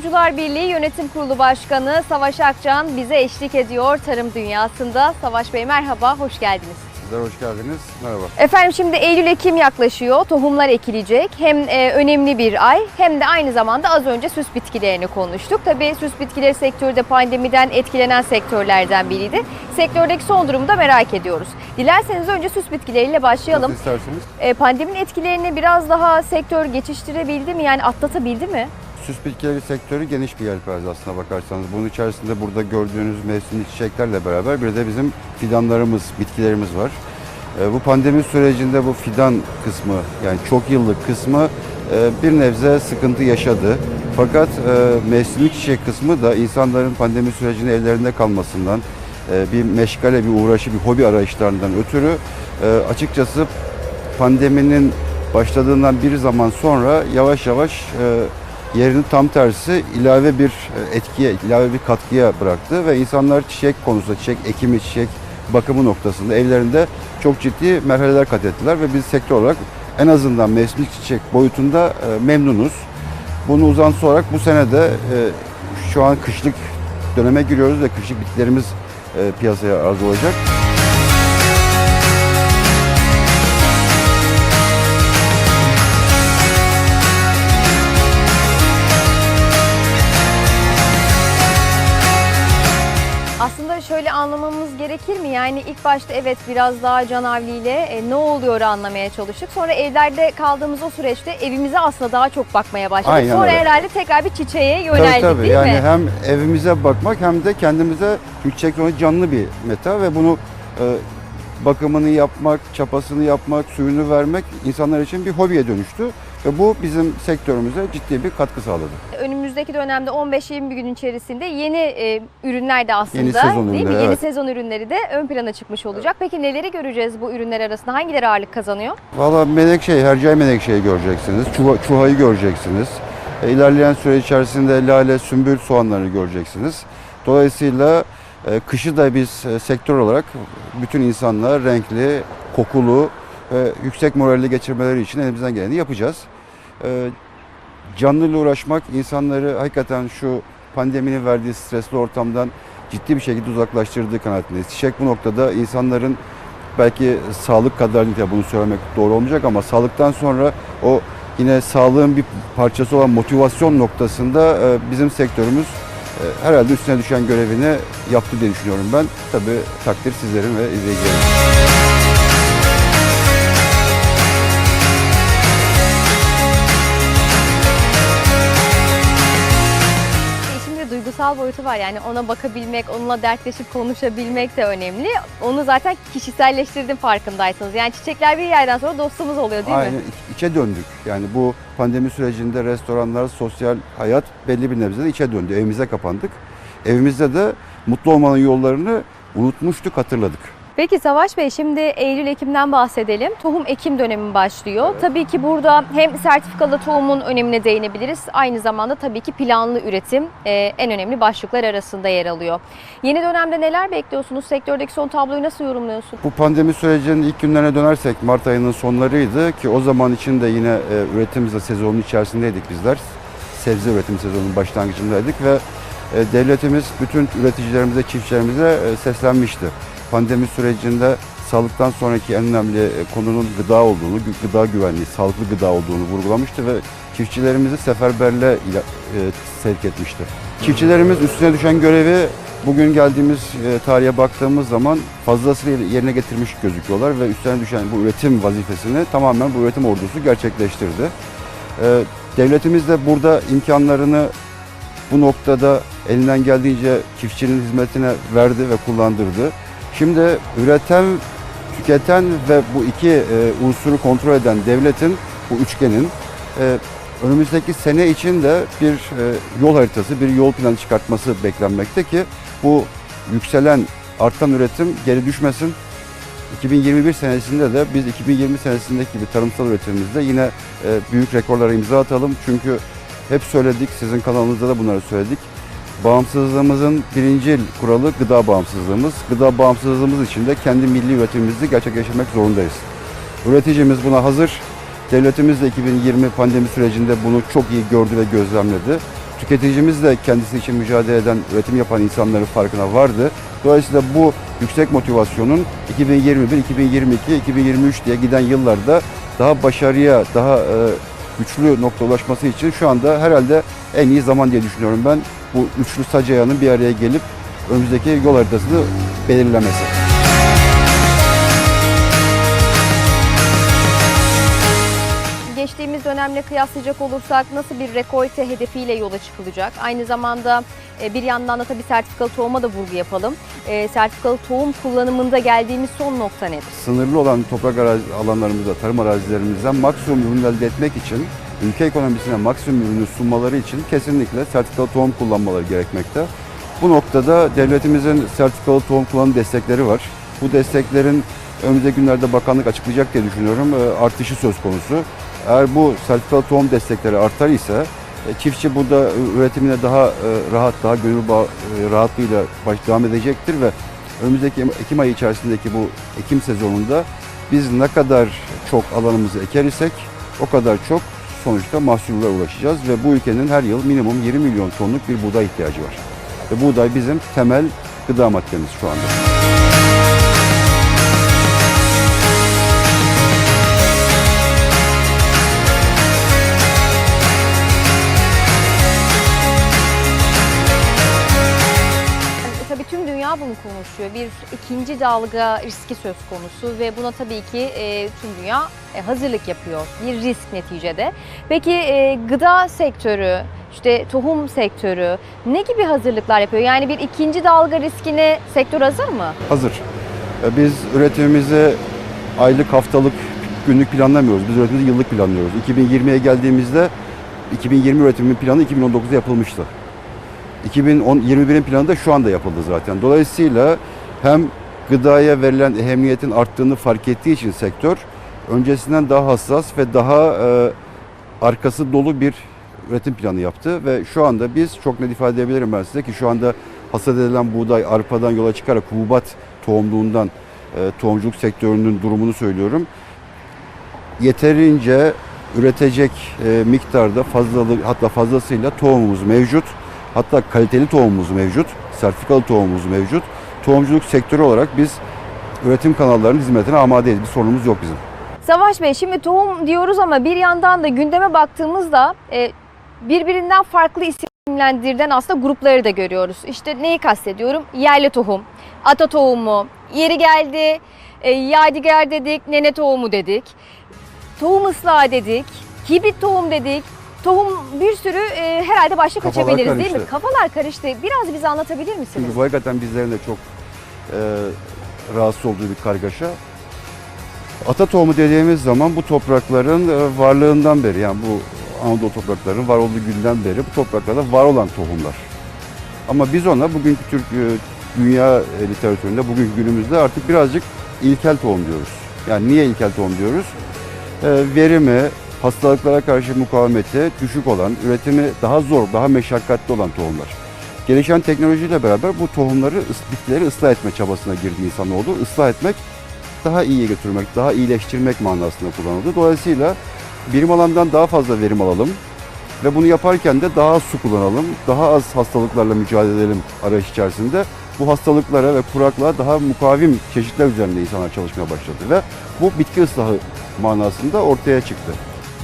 Tohumcular Birliği Yönetim Kurulu Başkanı Savaş Akcan bize eşlik ediyor tarım dünyasında. Savaş Bey merhaba, hoş geldiniz. Sizler hoş geldiniz. Merhaba. Efendim şimdi Eylül-Ekim yaklaşıyor, tohumlar ekilecek. Hem e, önemli bir ay hem de aynı zamanda az önce süs bitkilerini konuştuk. Tabii süs bitkileri sektörü de pandemiden etkilenen sektörlerden biriydi. Sektördeki son durumu da merak ediyoruz. Dilerseniz önce süs bitkileriyle başlayalım. Nasıl isterseniz. E, pandeminin etkilerini biraz daha sektör geçiştirebildi mi? Yani atlatabildi mi? Süs bitkileri sektörü geniş bir yelpaze aslına bakarsanız. Bunun içerisinde burada gördüğünüz mevsimlik çiçeklerle beraber bir de bizim fidanlarımız, bitkilerimiz var. E, bu pandemi sürecinde bu fidan kısmı yani çok yıllık kısmı e, bir nebze sıkıntı yaşadı. Fakat e, mevsimlik çiçek kısmı da insanların pandemi sürecinde evlerinde kalmasından, e, bir meşgale, bir uğraşı, bir hobi arayışlarından ötürü e, açıkçası pandeminin başladığından bir zaman sonra yavaş yavaş e, yerini tam tersi ilave bir e, etkiye, ilave bir katkıya bıraktı ve insanlar çiçek konusunda, çiçek ekimi, çiçek bakımı noktasında evlerinde çok ciddi merhaleler kat ettiler ve biz sektör olarak en azından mevsimlik çiçek boyutunda e, memnunuz. Bunu uzantısı olarak bu sene de e, şu an kışlık döneme giriyoruz ve kışlık bitkilerimiz piyasaya arz olacak. Anlamamız gerekir mi? Yani ilk başta evet biraz daha canavliyle e, ne oluyor anlamaya çalıştık. Sonra evlerde kaldığımız o süreçte evimize aslında daha çok bakmaya başladık. Aynen Sonra öyle. herhalde tekrar bir çiçeğe Tabii yöneldik tabii. değil yani mi? hem evimize bakmak hem de kendimize olan canlı bir meta ve bunu e, bakımını yapmak, çapasını yapmak, suyunu vermek insanlar için bir hobiye dönüştü. Ve bu bizim sektörümüze ciddi bir katkı sağladı. Önümüzdeki dönemde 15-20 gün içerisinde yeni e, ürünler de aslında Yeni sezon değil mi? ürünleri, Yeni evet. sezon ürünleri de ön plana çıkmış olacak. Peki neleri göreceğiz bu ürünler arasında? Hangileri ağırlık kazanıyor? Valla menekşeyi, hercai menekşeyi göreceksiniz, çuva, çuhayı göreceksiniz. E, ilerleyen süre içerisinde lale, sümbül soğanları göreceksiniz. Dolayısıyla e, kışı da biz e, sektör olarak bütün insanlar renkli, kokulu ve yüksek moralli geçirmeleri için elimizden geleni yapacağız. E, canlıyla uğraşmak insanları hakikaten şu pandeminin verdiği stresli ortamdan ciddi bir şekilde uzaklaştırdığı kanaatindeyiz. Çiçek bu noktada insanların belki sağlık kadar nite bunu söylemek doğru olmayacak ama sağlıktan sonra o yine sağlığın bir parçası olan motivasyon noktasında e, bizim sektörümüz e, herhalde üstüne düşen görevini yaptı diye düşünüyorum ben. Tabii takdir sizlerin ve izleyicilerin. Duygusal boyutu var yani ona bakabilmek, onunla dertleşip konuşabilmek de önemli. Onu zaten kişiselleştirdim farkındaysanız. Yani çiçekler bir yerden sonra dostumuz oluyor değil Aynen mi? iç- içe döndük. Yani bu pandemi sürecinde restoranlar, sosyal hayat belli bir nebzede içe döndü. Evimize kapandık. Evimizde de mutlu olmanın yollarını unutmuştuk, hatırladık. Peki Savaş Bey şimdi Eylül-Ekim'den bahsedelim. Tohum ekim dönemi başlıyor. Tabii ki burada hem sertifikalı tohumun önemine değinebiliriz. Aynı zamanda tabii ki planlı üretim e, en önemli başlıklar arasında yer alıyor. Yeni dönemde neler bekliyorsunuz? Sektördeki son tabloyu nasıl yorumluyorsun? Bu pandemi sürecinin ilk günlerine dönersek Mart ayının sonlarıydı ki o zaman için de yine e, üretim sezonunun içerisindeydik bizler. Sebze üretim sezonunun başlangıcındaydık ve e, devletimiz bütün üreticilerimize, çiftçilerimize e, seslenmişti. Pandemi sürecinde sağlıktan sonraki en önemli e, konunun gıda olduğunu, gı- gıda güvenliği, sağlıklı gıda olduğunu vurgulamıştı ve çiftçilerimizi seferberliğe ila- e, sevk etmişti. Çiftçilerimiz üstüne düşen görevi bugün geldiğimiz e, tarihe baktığımız zaman fazlasıyla yerine getirmiş gözüküyorlar ve üstlerine düşen bu üretim vazifesini tamamen bu üretim ordusu gerçekleştirdi. Devletimiz de burada imkanlarını bu noktada elinden geldiğince çiftçinin hizmetine verdi ve kullandırdı. Şimdi üreten, tüketen ve bu iki e, unsuru kontrol eden devletin, bu üçgenin e, önümüzdeki sene için de bir e, yol haritası, bir yol planı çıkartması beklenmekte ki bu yükselen, artan üretim geri düşmesin. 2021 senesinde de biz 2020 senesindeki gibi tarımsal üretimimizde yine e, büyük rekorlara imza atalım. Çünkü hep söyledik, sizin kanalınızda da bunları söyledik. Bağımsızlığımızın birinci kuralı gıda bağımsızlığımız. Gıda bağımsızlığımız için de kendi milli üretimimizi gerçekleştirmek zorundayız. Üreticimiz buna hazır. Devletimiz de 2020 pandemi sürecinde bunu çok iyi gördü ve gözlemledi. tüketicimiz de kendisi için mücadele eden, üretim yapan insanların farkına vardı. Dolayısıyla bu yüksek motivasyonun 2021, 2022, 2023 diye giden yıllarda daha başarıya, daha e, güçlü nokta ulaşması için şu anda herhalde en iyi zaman diye düşünüyorum ben. Bu üçlü sac ayağının bir araya gelip önümüzdeki yol haritasını belirlemesi. Geçtiğimiz dönemle kıyaslayacak olursak nasıl bir rekolte hedefiyle yola çıkılacak? Aynı zamanda e, bir yandan da tabii sertifikalı tohuma da vurgu yapalım. E, Sertifikalı tohum kullanımında geldiğimiz son nokta nedir? Sınırlı olan toprak arazi, alanlarımızda, tarım arazilerimizden maksimum ürün elde etmek için, ülke ekonomisine maksimum ürünü sunmaları için kesinlikle sertifikalı tohum kullanmaları gerekmekte. Bu noktada devletimizin sertifikalı tohum kullanım destekleri var. Bu desteklerin önümüzdeki günlerde bakanlık açıklayacak diye düşünüyorum. e, Artışı söz konusu. Eğer bu sertifikalı tohum destekleri artar ise e, çiftçi burada üretimine daha e, rahat, daha gönül e, rahatlığıyla baş devam edecektir ve önümüzdeki Ekim ayı içerisindeki bu Ekim sezonunda biz ne kadar çok alanımızı eker isek o kadar çok sonuçta mahsullere ulaşacağız ve bu ülkenin her yıl minimum 20 milyon tonluk bir buğday ihtiyacı var. Ve buğday bizim temel gıda maddemiz şu anda. Konuşuyor. Bir ikinci dalga riski söz konusu ve buna tabii ki e, tüm dünya e, hazırlık yapıyor. Bir risk neticede. Peki e, gıda sektörü, işte tohum sektörü ne gibi hazırlıklar yapıyor? Yani bir ikinci dalga riskine sektör hazır mı? Hazır. E, Biz üretimimizi aylık, haftalık, günlük planlamıyoruz. Biz üretimimizi yıllık planlıyoruz. 2020'ye geldiğimizde 2020 üretimin planı 2019'da yapılmıştı. 2021'in planı da şu anda yapıldı zaten. Dolayısıyla hem gıdaya verilen ehemmiyetin arttığını fark ettiği için sektör öncesinden daha hassas ve daha e, arkası dolu bir üretim planı yaptı ve şu anda biz çok net ifade edebilirim ben size ki şu anda hasat edilen buğday arpadan yola çıkarak hububat tohumluğundan e, tohumculuk sektörünün durumunu söylüyorum. Yeterince üretecek e, miktarda fazlalık hatta fazlasıyla tohumumuz mevcut. Hatta kaliteli tohumumuz mevcut. Sertifikalı tohumumuz mevcut. Tohumculuk sektörü olarak biz üretim kanallarının hizmetine amadeyiz. Bir sorunumuz yok bizim. Savaş Bey şimdi tohum diyoruz ama bir yandan da gündeme baktığımızda e, birbirinden farklı isimlendirilen aslında grupları da görüyoruz. İşte neyi kastediyorum? Yerli tohum, ata tohumu, yeri geldi e, yadigar dedik, nene tohumu dedik. Tohum ıslahı dedik, hibrit tohum dedik. Tohum bir sürü e, herhalde başlık Kafalar açabiliriz değil mi? karıştı. Kafalar karıştı. Biraz bize anlatabilir misiniz? Çünkü bu hakikaten bizlerin de çok e, rahatsız olduğu bir kargaşa. Ata tohumu dediğimiz zaman bu toprakların e, varlığından beri yani bu Anadolu topraklarının var olduğu günden beri bu topraklarda var olan tohumlar. Ama biz ona bugünkü Türk e, dünya literatüründe bugünkü günümüzde artık birazcık ilkel tohum diyoruz. Yani niye ilkel tohum diyoruz? E, verimi, hastalıklara karşı mukavemeti düşük olan, üretimi daha zor, daha meşakkatli olan tohumlar. Gelişen teknolojiyle beraber bu tohumları, bitkileri ıslah etme çabasına girdi insanoğlu. Islah etmek, daha iyiye götürmek, daha iyileştirmek manasında kullanıldı. Dolayısıyla birim alandan daha fazla verim alalım ve bunu yaparken de daha az su kullanalım, daha az hastalıklarla mücadele edelim arayış içerisinde. Bu hastalıklara ve kuraklığa daha mukavim çeşitler üzerinde insanlar çalışmaya başladı ve bu bitki ıslahı manasında ortaya çıktı.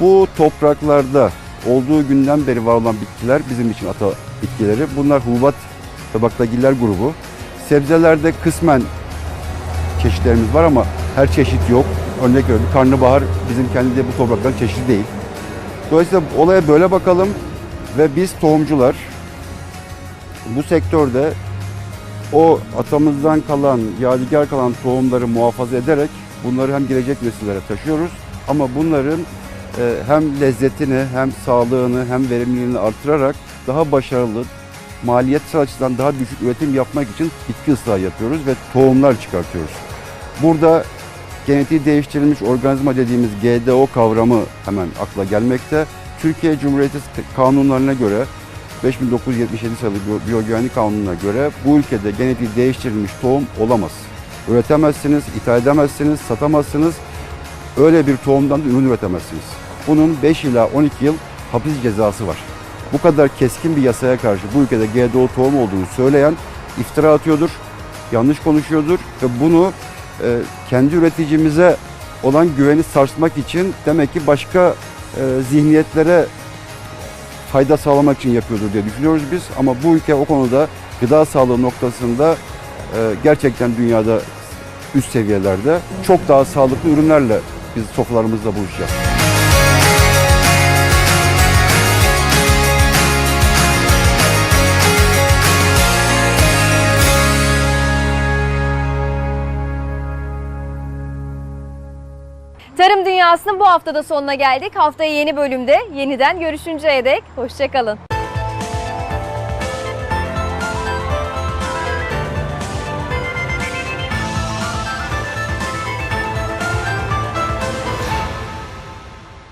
Bu topraklarda olduğu günden beri var olan bitkiler bizim için ata bitkileri. Bunlar hububat ve baklagiller grubu. Sebzelerde kısmen çeşitlerimiz var ama her çeşit yok. Örnek veriyorum karnabahar bizim kendi de bu toprakların çeşidi değil. Dolayısıyla olaya böyle bakalım ve biz tohumcular bu sektörde o atamızdan kalan, yadigar kalan tohumları muhafaza ederek bunları hem gelecek nesillere taşıyoruz ama bunların hem lezzetini hem sağlığını hem verimliliğini artırarak daha başarılı, maliyetsel açıdan daha düşük üretim yapmak için bitki ıslahı yapıyoruz ve tohumlar çıkartıyoruz. Burada genetiği değiştirilmiş organizma dediğimiz GDO kavramı hemen akla gelmekte. Türkiye Cumhuriyeti kanunlarına göre 5977 sayılı Biyo- biyogüvenlik kanununa göre bu ülkede genetiği değiştirilmiş tohum olamaz. Üretemezsiniz, ithal edemezsiniz, satamazsınız. Öyle bir tohumdan da ürün üretemezsiniz. Bunun 5 ila 12 yıl hapis cezası var. bu kadar keskin bir yasaya karşı bu ülkede GDO tohum olduğunu söyleyen iftira atıyordur, yanlış konuşuyordur ve bunu e, kendi üreticimize olan güveni sarsmak için demek ki başka e, zihniyetlere fayda sağlamak için yapıyordur diye düşünüyoruz biz. Ama bu ülke o konuda gıda sağlığı noktasında e, gerçekten dünyada üst seviyelerde çok daha sağlıklı ürünlerle biz sofralarımızda buluşacağız. Tarım Dünyası'nın bu haftada sonuna geldik. Haftaya yeni bölümde yeniden görüşünceye dek hoşçakalın.